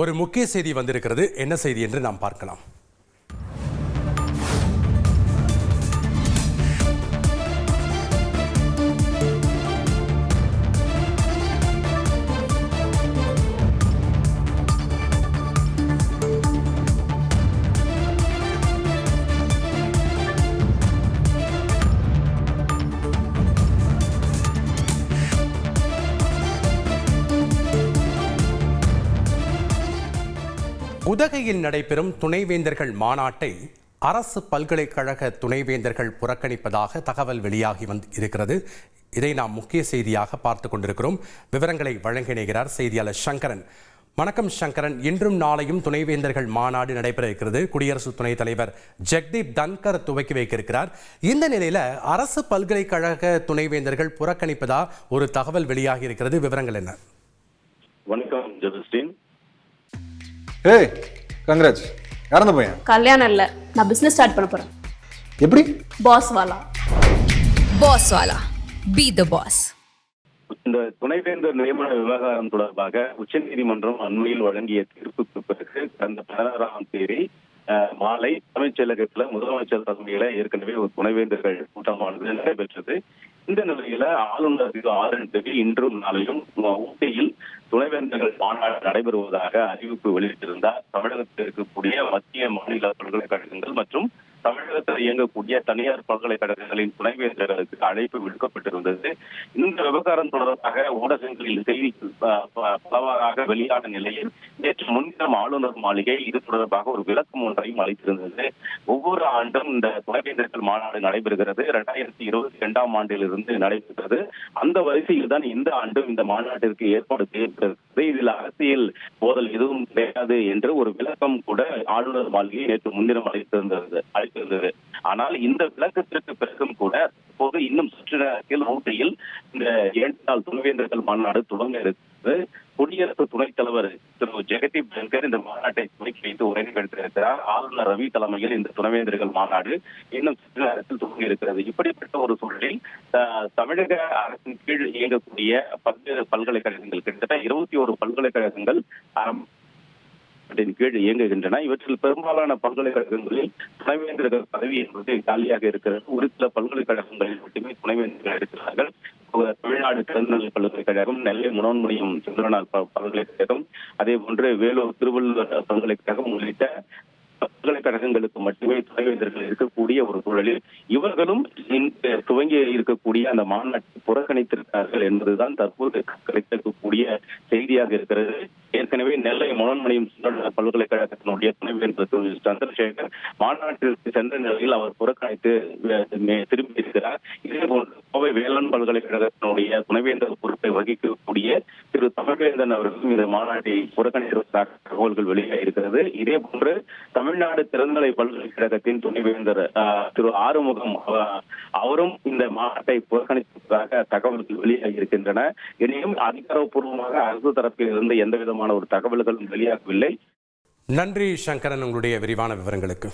ஒரு முக்கிய செய்தி வந்திருக்கிறது. என்ன செய்தி என்று நாம் பார்க்கலாம். உதகையில் நடைபெறும் துணைவேந்தர்கள் மாநாட்டை அரசு பல்கலைக்கழக துணைவேந்தர்கள் புறக்கணிப்பதாக தகவல் வெளியாகி வந்து இருக்கிறது. இதை நாம் முக்கிய செய்தியாக பார்த்து கொண்டிருக்கிறோம். விவரங்களை வழங்கினார் செய்தியாளர் சங்கரன். வணக்கம் சங்கரன். இன்றும் நாளையும் துணைவேந்தர்கள் மாநாடு நடைபெற இருக்கிறது. குடியரசு துணைத் தலைவர் ஜெக்தீப் தன்கர் துவக்கி வைக்கிறார் இந்த நிலையில அரசு பல்கலைக்கழக துணைவேந்தர்கள் புறக்கணிப்பதா ஒரு தகவல் வெளியாகி இருக்கிறது. விவரங்கள் என்ன? வணக்கம் ஜெகஸ்டின் ஏய் கங்கராஜ் யார் அந்த பையன்? கல்யாணம் இல்ல. நான் பிசினஸ் ஸ்டார்ட் பண்ண போறேன். எப்படி? பாஸ் வாலா. பாஸ் வாலா. பி த பாஸ் இந்த துணைவேந்தர் நியமன விவகாரம் தொடர்பாக உச்சநீதிமன்றம் அண்மையில் வழங்கிய தீர்ப்புக்கு பிறகு கடந்த பதினாறாம் தேதி மாலை தலைமைச் செயலகத்துல முதலமைச்சர் தலைமையில ஏற்கனவே ஒரு துணைவேந்தர்கள் கூட்டமானது நடைபெற்றது. இந்த நிலையில ஆளுநர் திரு ஆர் என் ரவி இன்றும் நாளையும் ஊட்டியில் துணைவேந்தர்கள் மாநாடு நடைபெறுவதாக அறிவிப்பு வெளியிட்டிருந்தார். தமிழகத்தில் இருக்கக்கூடிய மத்திய மாநில பல்கலைக்கழகங்கள் மற்றும் தமிழகத்தில் இயங்கக்கூடிய தனியார் பல்கலைக்கழகங்களின் துணைவேந்தர்களுக்கு அழைப்பு விடுக்கப்பட்டிருந்தது. இந்த விவகாரம் தொடர்பாக ஊடகங்களில் செய்தி ப- ப- பலவாறாக வெளியான நிலையில் நேற்று முன்தினம் ஆளுநர் மாளிகை இது தொடர்பாக ஒரு விளக்கம் ஒன்றையும் அளித்திருந்தது. ஒவ்வொரு ஆண்டும் இந்த துணைவேந்தர்கள் மாநாடு நடைபெறுகிறது. இரண்டாயிரத்தி இருபத்தி இரண்டாம் ஆண்டிலிருந்து நடைபெறுகிறது அந்த வரிசையில் தான் இந்த ஆண்டும் இந்த மாநாட்டிற்கு ஏற்பாடு செய்யப்பட்டிருக்கிறது. இதில் அரசியல் போதல் எதுவும் கிடையாது என்று ஒரு விளக்கம் கூட ஆளுநர் மாளிகை நேற்று முன்தினம் அளித்திருந்தது. இருந்தது. ஆனால் இந்த விளக்கத்திற்கு பிறகும் கூட இப்போது இன்னும் சற்று நேரத்தில் ஊட்டியில் இந்த இரண்டு நாள் துணைவேந்தர்கள் மாநாடு தொடங்க இருக்கிறது. குடியரசு துணைத் தலைவர் திரு ஜெகதீப் தன்கர் இந்த மாநாட்டை துவக்கி வைத்து உரை நிகழ்த்தியிருக்கிறார். ஆளுநர் ரவி தலைமையில் இந்த துணைவேந்தர்கள் மாநாடு இன்னும் சற்று நேரத்தில் துவங்க இருக்கிறது. இப்படிப்பட்ட ஒரு சூழலில் அஹ், தமிழக அரசின் கீழ் இயங்கக்கூடிய பல்வேறு பல்கலைக்கழகங்கள் கிட்டத்தட்ட இருபத்தி ஒரு பல்கலைக்கழகங்கள் திட்டத்தின் கீழ் இயங்குகின்றன. இவற்றில் பெரும்பாலான பல்கலைக்கழகங்களில் துணைவேந்தர்கள் பதவி என்பது காலியாக இருக்கிறது. ஒரு சில பல்கலைக்கழகங்களில் மட்டுமே துணைவேந்தர்கள் இருக்கிறார்கள். தமிழ்நாடு திறந்தநிலை பல்கலைக்கழகம் நெல்லை முனோன்மணியம் சுந்தரனார் பல்கலைக்கழகம் அதே போன்று வேலூர் திருவள்ளுவர் பல்கலைக்கழகம் உள்ளிட்ட பல்கலைக்கழகங்களுக்கு மட்டுமே துணைவேந்தர்கள் இருக்கக்கூடிய ஒரு சூழலில் இவர்களும் துவங்கி இருக்கக்கூடிய அந்த மாநாட்டை புறக்கணித்திருக்கிறார்கள் என்பதுதான் தற்போது கிடைத்திருக்கக்கூடிய செய்தியாக இருக்கிறது. ஏற்கனவே நெல்லை முனன்மணியம் பல்கலைக்கழகத்தினுடைய துணைவேந்தர் திரு சந்திரசேகர் மாநாட்டிற்கு சென்ற நிலையில் அவர் புறக்கணித்து திரும்பி இருக்கிறார். கோவை வேளாண் பல்கலைக்கழகத்தினுடைய துணைவேந்தர் பொறுப்பை வகிக்கக்கூடிய திரு தமிழ்வேந்தன் அவர்களும் இந்த மாநாட்டை புறக்கணித்திருப்பதாக தகவல்கள் வெளியாக இருக்கிறது. இதே போன்று தமிழ்நாடு திறந்தநிலை பல்கலைக்கழகத்தின் துணைவேந்தர் திரு ஆறுமுகம் அவரும் இந்த மாநாட்டை புறக்கணித்ததாக தகவல்கள் வெளியாகி இருக்கின்றன. இனியும் அதிகாரப்பூர்வமாக அரசு தரப்பில் இருந்து எந்த விதமான ஒரு தகவல்களும் வெளியாகவில்லை. நன்றி சங்கரன் உங்களுடைய விரிவான விவரங்களுக்கு.